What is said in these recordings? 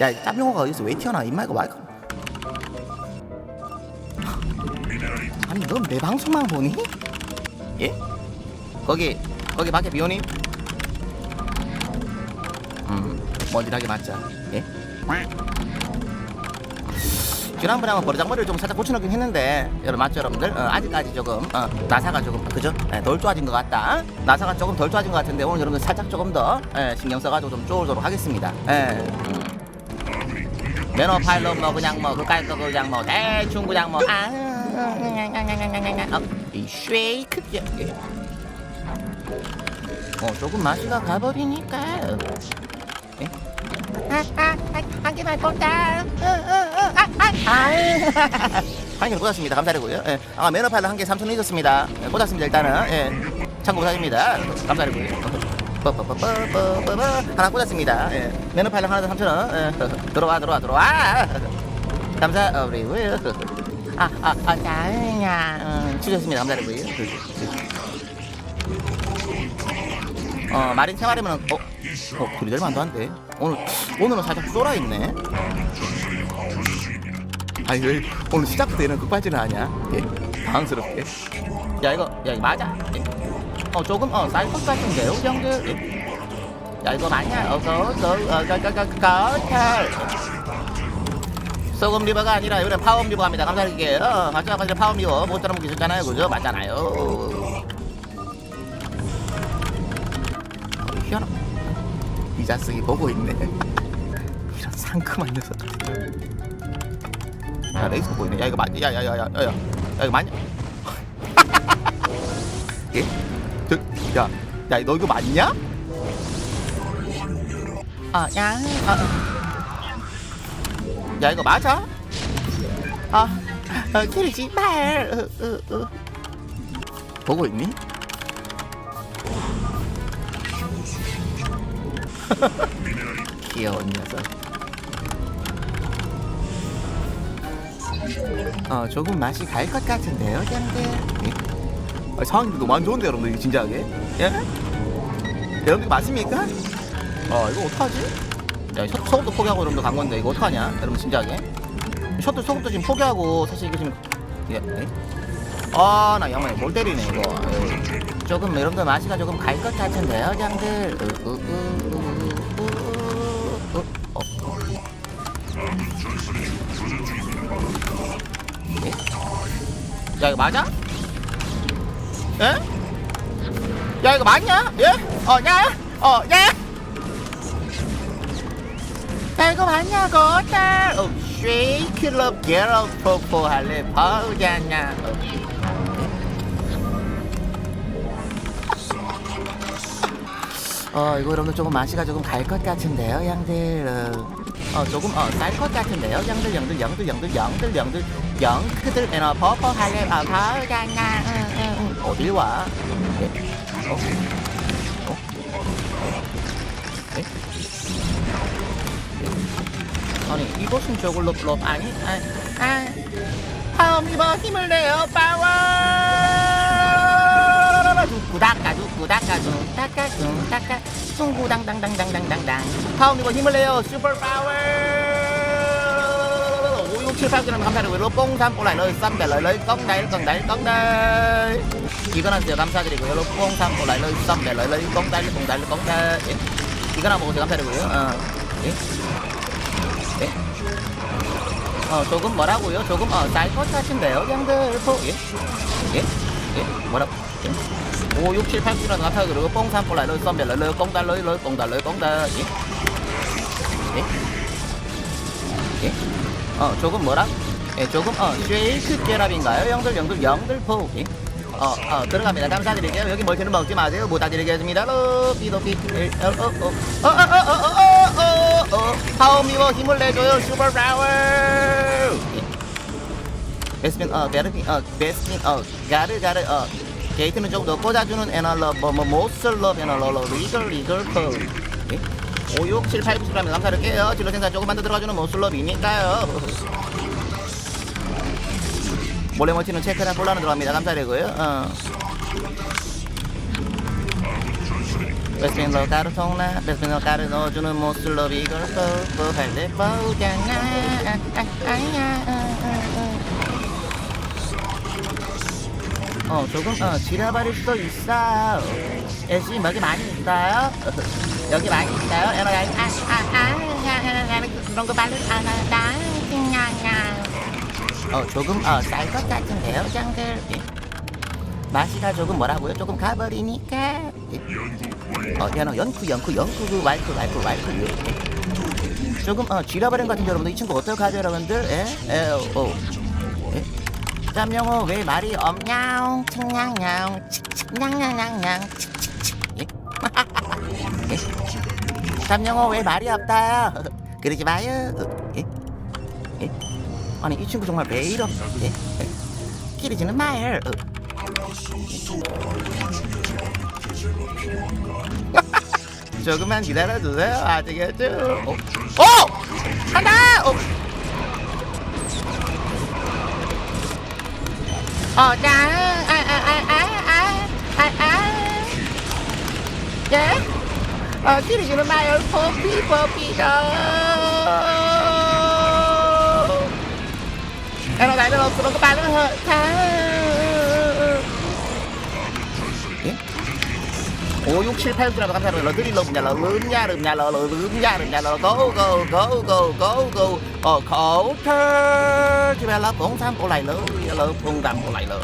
야 짭용어가 여기서 왜 튀어나 임마 이거 마이크 아니 넌 내 방송만 보니? 예? 거기 거기 밖에 비오니? 음 먼지나게 맞자 예? 지난번에 한번 버르장머리를 좀 살짝 고쳐놓긴 했는데 여러분 맞죠 여러분들? 어, 아직까지 조금 어, 나사가 조금 그죠? 예, 덜 좋아진 것 같다 어? 나사가 조금 덜 좋아진 것 같은데 오늘 여러분들 살짝 조금 더 예, 신경 써가지고 좀 쪼도록 하겠습니다 예. 음. 매너 파일럿 뭐 그냥 뭐거 그냥 뭐 대충 그냥 뭐. 아, 어, 이 쉐이크. 예, 예. 어 조금 맛이가 가버리니까. 예? 한 개만 꽂자. 한개 꽂았습니다. 감사드리고요. 예. 아 매너 파일럿 한개 3천 있었습니다. 예, 꽂았습니다 일단은. 예. 참고 부탁드립니다. 감사드리고요 뽀뽀뽀뽀뽀뽀 하나 꽂았습니다. 예. 매너 파일럿 하나 더 3천 원. 예. 들어와 들어와 들어와. 감사드리고요. 아아아 자은야 음, 주셨습니다. 감사드리고요. 어 마린 생활이면 어, 어 둘이 될 만도 한데 오늘 오늘은 살짝 쏠아 있네. 아니 왜 오늘 시작부터 이런 급발진을 하냐? 예, 당황스럽게. 야 이거 야 이거 맞아? 예. 어 조금 어 쌀 것 같은데요 형들. 예. 야 이거 맞냐? 어서 어서 어가가가가 소금 리버가 아니라 이번엔 파워 리버 합니다. 감사드릴게요 어, 맞죠 맞죠 파워 리버. 못 따라먹기 좋잖아요. 그죠? 맞잖아요. 어, 희한하 이 자식이 보고 있네. 이런 상큼한 녀석 야 레이스 보고 있네. 야 이거 맞냐? 야야야야야 야, 야, 야, 이거 맞냐? 예? 저, 야, 야, 너 이거 맞냐? 아, 야, 아, 야, 이거 맞아? 아, 어, 키리지 말. 어, 어, 어. 보고 있니? 귀여운 녀석. 어, 조금 맛이 갈 것 같은데요, 짠데. 예? 아, 상황이 너무 안 좋은데 여러분들 진지하게 예? 여러분들 맞습니까? 어 이거 어떡하지? 야 셔, 소금도 포기하고 여러분들 간 건데 이거 어떡하냐 여러분 진지하게 셔틀 소금도 지금 포기하고 사실 이거 지금 예? 예? 아나 양말 뭘 때리네 이거 예. 조금 여러분들 맛이가 조금 갈 것 같은데요 장들 으, 으, 으, 으, 으, 으, 어. 예? 야 이거 맞아? 예? 야 이거 맞냐? 예? 어, 야? 어, 야? 야 이거 맞냐고? 딸. 어, 쉐이클럽 게러 포포 할래 바우잖냐? 어, 이거 여러분들 조금 맛이가 조금 갈 것 같은데요, 양들. 어, 어 조금 어쌀것 같은데요, 양들, 양들, 양들, 양들, 양들, 양들, 양크들, 에너 포포 할래 아 바우잖냐? 응, 응, 응. 어딜 와? 예? 어? 어? 예? 아니 이것은 저걸로 럽 아니 아, 아 파워미버 힘을 내요 파워 두구닥가 두구닥가 둥닥가 둥닥가 둥구당당당당당당당 파워미버 힘을 내요 슈퍼 파워 7 8 g 감사드리고 여러분 뽕삼뽀라 러이 썸벨 러이 껑다일 껑다일 껑다일 이거나 주세요 감사드리고 여러분 뽕삼뽀라 러이 썸벨 러이 껑다일 껑다일 껑다일 이거나 먹어주세요 감사드리고요 어. 예? 예? 어 조금 뭐라고요? 조금 어 사이코 탓인데요 양들 포 예? 예? 예? 뭐라고? 예? 5, 6, 7, 8, 9라는 같아 그리고 뽕산 뽕라 너 썸벨 너 꽁달 너 꽁달 너 꽁달 예? 예? 예? 어 조금 뭐라? 예 조금 어 쉐이크 결합인가요? 영들 영들 영들 포 예? 어, 어, 들어갑니다. 감사드릴게요. 여기 멀티는 먹지 마세요. 부탁드리겠습니다. 로비도비, 어, 어, 어, 어, 어, 어, 어, 어, 어, 어, 파워미워 힘을 내줘요. 슈퍼 파워. 베스핀, 어, 베르핀, 어, 베스핀, 어, 가르, 가르, 어, 게이트는 좀더 꽂아주는 에너러, 뭐, 뭐, 모슬럽 에너러, 리걸, 리걸, 퍼. 56789수라면 감사를 깨요. 진로 생산 조금만 더 들어가주는 모슬럽이니까요. 몰래 멋치는 체크랑 콜라는 들어갑니다. 감사되고요. 어. 베스핀로 가루 통나 베스핀로 가루 넣어주는 모슬럽 이걸 쏘고 발레 보잖아 어 조금 어 지라바릴 수도 있어 애쉬 먹이 많이 있어요 여기 많이 있어요. 여러 가지 아, 아, 아, 아, 그런 거 말로 안 한다. 어, 조금 어, 쌀것 같은데요, 장들. 예. 맛이가 조금 뭐라고요? 조금 가버리니까. 예. 어, 연어 연쿠 연쿠 연쿠 그 왈쿠 왈쿠 왈쿠 예. 조금 어, 지려버린 것 같은 여러분들 이 친구 어떨까요 여러분들? 에? 에? 어? 어. 짬영어 왜 말이 없냐? 냥냥 냥냥 냥냥 고3 영어 왜 말이 없다 그러지 마요. 예? 예? 아니 이 친구 정말 왜 이러? 예? 예? 끼리지는 마요. 조금만 기다려주세요. 아시겠죠? 어? 어? 간다! 어! 어, 짠! 아, 아, 아, 아, 아, 아, 아, 예? 어, 길이기로 마요 포피 포피도 여러 날들 없으로 말을 허타 오, 6, 7, 8, 9, 9, 감사합니다. 러드리 러브냐, 러브냐, 르냐, 러브냐, 르냐, 러 고, 고, 고, 고, 고, 고, 어, 코터, 집에 러 봉산 볼라이 러, 러 봉산 볼라이 러.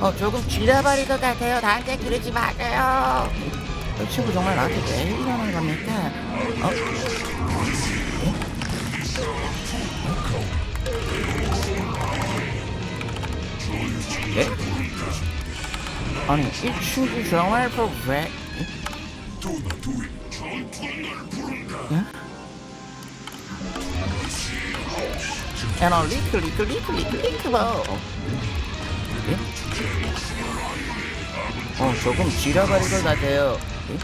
어, 조금 지나버릴 것 같아요. 나한테 그러지 마세요. 이 친구 정말 나한테 왜 이러는 겁니까 어? 예? 예? 아니 이 친구 정말 왜 예? Little, little, little, little, little more. 예? 어, 조금 지려버릴 것 같아요. 예?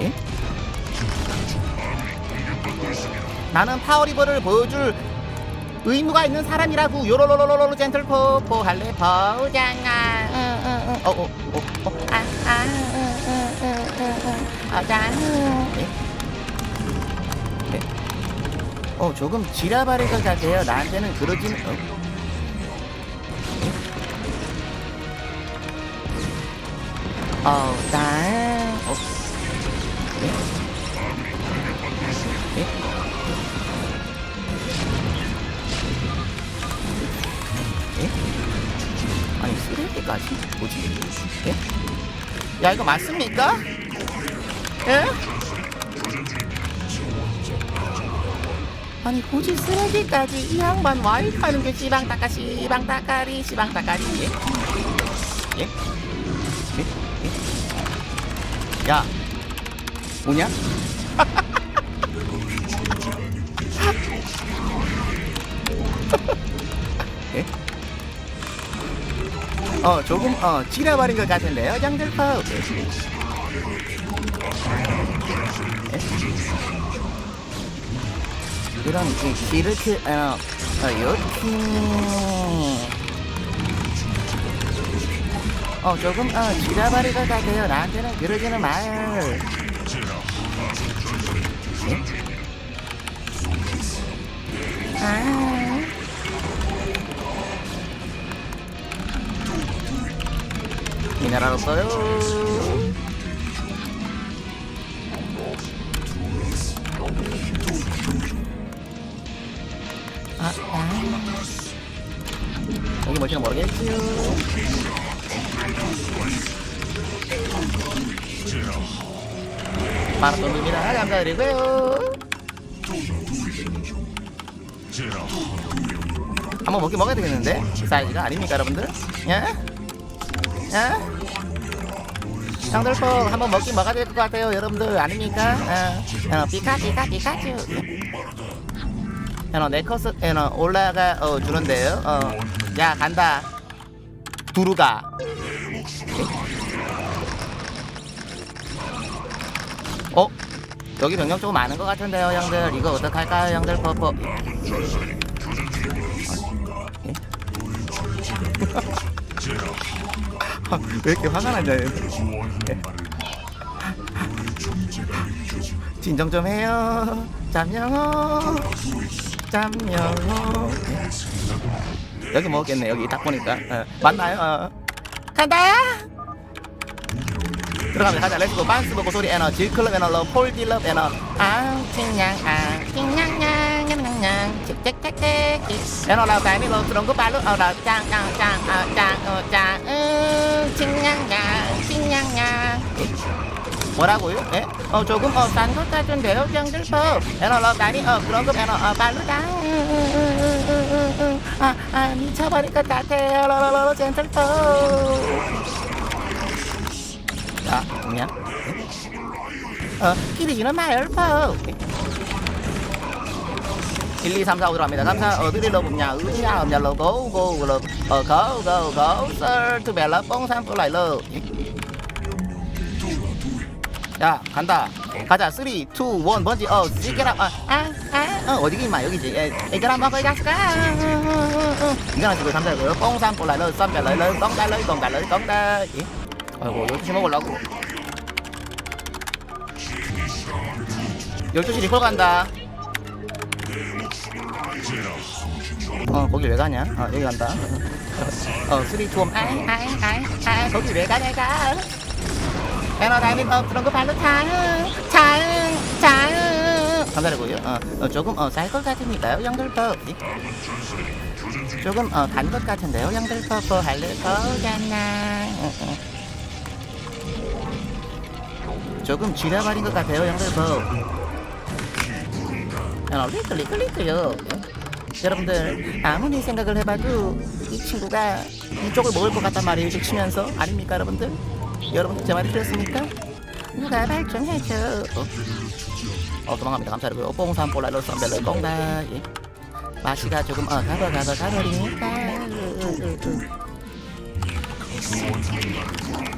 예? 나는 파워리버를 보여줄 의무가 있는 사람이라고 요로로로로로 젠틀 포 포 할래 보장아 응응응 어어어아아응응응응 어장 네? 네? 어 조금 지라버릴 것 같아요 나한테는 그러진 어? 어, 난, 어, 네? 네? 예? 아니 쓰레기까지? 뭐지? 예? 야 이거 맞습니까? 예? 아니 굳이 쓰레기까지 이 양반 와이 하는 게 씨방 따까 씨방 따까리 씨방 따까리 예? 예? 예? 예? 야 뭐냐? 예? 어 조금 어 찌려버린 것 같은데요 장들퍼 이런 이- 이렇게 어, 어 이렇게 어 조금 어것 같아요 나한테는 그러지는 마요 예? 아 미네랄 없어요. 아, 아. 여기 뭔지는 모르겠지요. 마라톤입니다. 감사드리고요. 한번 먹긴 먹어야 되겠는데? 이 사이즈가 아닙니까, 여러분들? 예? 예? 형들포 한번 먹긴 먹어야 될 것 같아요 여러분들 아닙니까? 어, 어, 피카 피카 피카츄 어, 네커스 어, 올라가 어, 주는데요. 어, 야 간다. 두루가. 어? 여기 병력 좀 많은 것 같은데요 형들. 이거 어떡할까요 형들? 퍼퍼. 예? 왜 이렇게 화가 나냐 얘. 진정 좀 해요 잠영어 잠영어 여기 먹겠네. 여기 딱 보니까. 어, 맞나요? 어. 간다! 들어가면 가자. 렛츠고 반스 보고 소리 에너. 질클럽 에너. 러 폴딜럽 에너. 앙 칭냥 앙 칭냥냥 냥냥 칙칙칙칙 에너 라우 다이미 로 들어온 거 발로 어라 짱짱짱짱짱짱 칭냥냥 칭냥냥 뭐라고요? 예? 어 조금 어 싼 것 같은데요 정들포 에너 러 다이미 어 그런 거 에너 어 발로다 아아 미쳐버릴 것 같아요 러러러 젠틀포 자, 그냥 어, 마요, 퍼. 1, 2, 3, 4, 5 들어갑니다. 감사, 어디를 넣으냐, 의냐, 없냐, 로 고, 고, 로, 어, 고, 고, 고, 썰, 투벨라, 뽕산, 플라이러. 자, 간다. 가자, 3, 2, 1, 번지, 어, 지게라, 아, 아, 아, 어, 어디기, 임마, 여기지. 에, 이거라 먹어, 이 자식아. 이거는 지금 감사하고요. 뽕산, 플라이러, 썬벨러, 똥달러, 똥달러, 똥달. 예? 아이고 12시 먹으려고 12시 리콜 간다 어 거기 왜 가냐 어 여기 간다 어 쓰리 투엄 아이 아이 아이 아이 거기 왜가 내가 어 그런 거 발로 차응 차응 차응. 감사드리고요. 어, 어 조금 어 쌀 것 같으니까요 양들퍼 조금 어단 것 같은데요. 양들퍼 할래? 거잖아 어, 어. 조금 지려버린 것 같아요. 형들 뭐 야, 리클 리 클 리클요. 여러분들 아무리 생각을 해봐도 이 친구가 이쪽을 먹을 것 같단 말이에요. 이쪽 치면서. 아닙니까 여러분들 여러분들 제 말이 들렸습니까 누가 발전해줘 어, 어 도망갑니다 감사드리고요 뽕산 볼라로 썬벨로 꽁다 예. 맛이가 조금 어 가버 가버 가버리니까.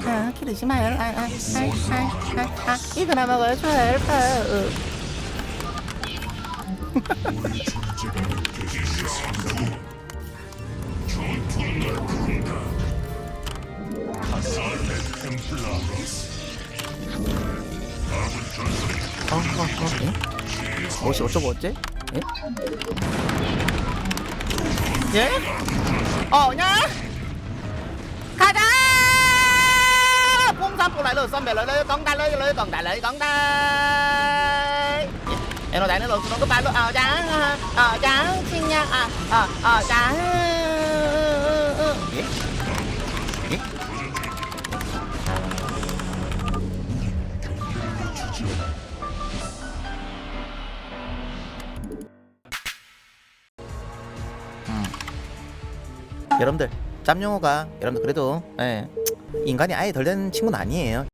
아, 기르지 마요. 아, 아, 아, 아, 아, 아, 이거나 먹어요. 좋아요. 어. 어, 어, 어, 예? 뭐시 어쩌고 어째? 예? 예? 어, 냐? 가자! đại nó luôn nó có ba luôn ờ chán ờ chán xin nha ờ ờ ờ chán 여러분들 짬용호가 여러분들 그래도 예, 인간이 아예 덜 된 친구는 아니에요